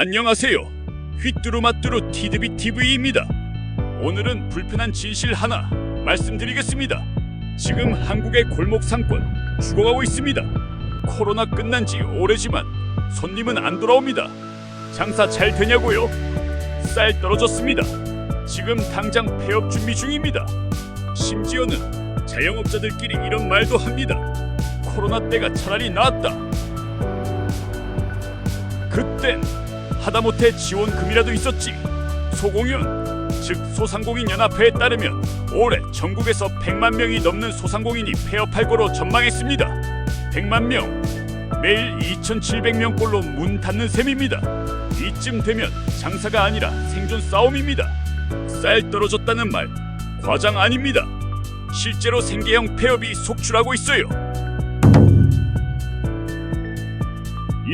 안녕하세요. 휘뚜루마뚜루 티드비 TV입니다. 오늘은 불편한 진실 하나 말씀드리겠습니다. 지금 한국의 골목 상권 죽어가고 있습니다. 코로나 끝난 지 오래지만 손님은 안 돌아옵니다. 장사 잘 되냐고요? 쌀 떨어졌습니다. 지금 당장 폐업 준비 중입니다. 심지어는 자영업자들끼리 이런 말도 합니다. 코로나 때가 차라리 나았다. 그땐 하다못해 지원금이라도 있었지. 소공연, 즉 소상공인 연합회에 따르면 올해 전국에서 100만 명이 넘는 소상공인이 폐업할 거로 전망했습니다. 100만 명, 매일 2,700명꼴로 문 닫는 셈입니다. 이쯤 되면 장사가 아니라 생존 싸움입니다. 쌀 떨어졌다는 말 과장 아닙니다. 실제로 생계형 폐업이 속출하고 있어요.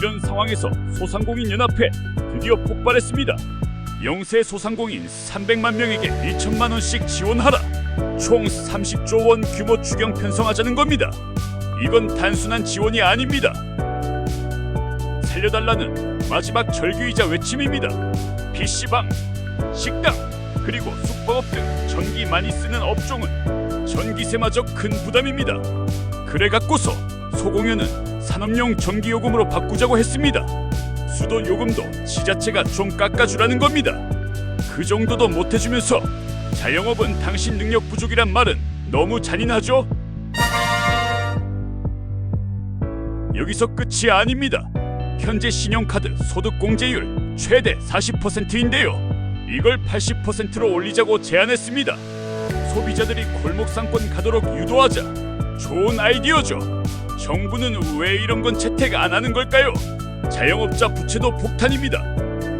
이런 상황에서 소상공인 연합회 드디어 폭발했습니다. 영세 소상공인 300만 명에게 1천만 원씩 지원하라. 총 30조 원 규모 추경 편성하자는 겁니다. 이건 단순한 지원이 아닙니다. 살려달라는 마지막 절규이자 외침입니다. PC방, 식당, 그리고 숙박업 등 전기 많이 쓰는 업종은 전기세마저 큰 부담입니다. 그래 갖고서 소공연은 산업용 전기요금으로 바꾸자고 했습니다. 수도 요금도 지자체가 좀 깎아주라는 겁니다. 그 정도도 못해주면서 자영업은 당신 능력 부족이란 말은 너무 잔인하죠? 여기서 끝이 아닙니다. 현재 신용카드 소득 공제율 최대 40%인데요. 이걸 80%로 올리자고 제안했습니다. 소비자들이 골목 상권 가도록 유도하자. 좋은 아이디어죠. 정부는 왜 이런 건 채택 안 하는 걸까요? 자영업자 부채도 폭탄입니다.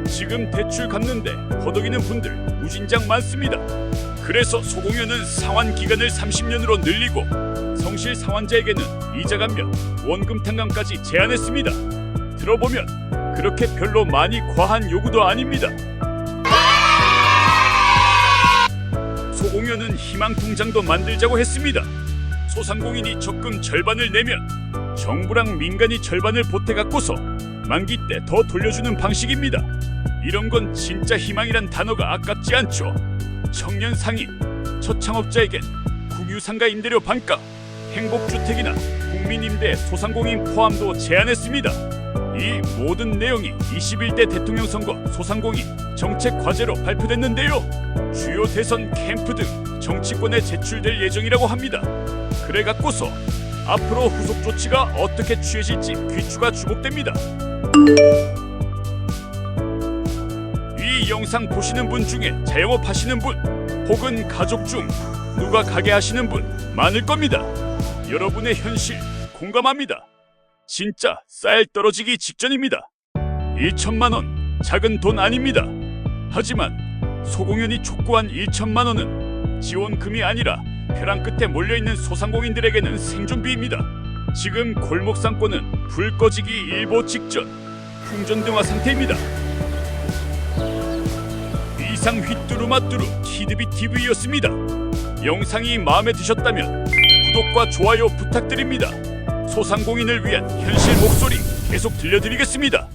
지금 대출 갚는데 허덕이는 분들 무진장 많습니다. 그래서 소공연은 상환 기간을 30년으로 늘리고 성실 상환자에게는 이자 감면, 원금 탕감까지 제안했습니다. 들어보면 그렇게 별로 많이 과한 요구도 아닙니다. 소공연은 희망 통장도 만들자고 했습니다. 소상공인이 적금 절반을 내면 정부랑 민간이 절반을 보태 갖고서 만기 때 더 돌려주는 방식입니다. 이런 건 진짜 희망이란 단어가 아깝지 않죠. 청년 상인, 처창업자에겐 국유상가 임대료 반값, 행복주택이나 국민임대 소상공인 포함도 제안했습니다. 이 모든 내용이 21대 대통령 선거 소상공인 정책 과제로 발표됐는데요. 주요 대선 캠프 등 정치권에 제출될 예정이라고 합니다. 그래 갖고서 앞으로 후속 조치가 어떻게 취해질지 귀추가 주목됩니다. 이 영상 보시는 분 중에 자영업 하시는 분 혹은 가족 중 누가 가게 하시는 분 많을 겁니다. 여러분의 현실 공감합니다. 진짜 쌀 떨어지기 직전입니다. 1천만 원 작은 돈 아닙니다. 하지만 소공연이 촉구한 1천만 원은 지원금이 아니라 벼랑 끝에 몰려있는 소상공인들에게는 생존비입니다. 지금 골목 상권은 불 꺼지기 일보 직전 풍전등화 상태입니다. 이상 휘뚜루마뚜루 키드비 TV였습니다. 영상이 마음에 드셨다면 구독과 좋아요 부탁드립니다. 소상공인을 위한 현실 목소리 계속 들려드리겠습니다.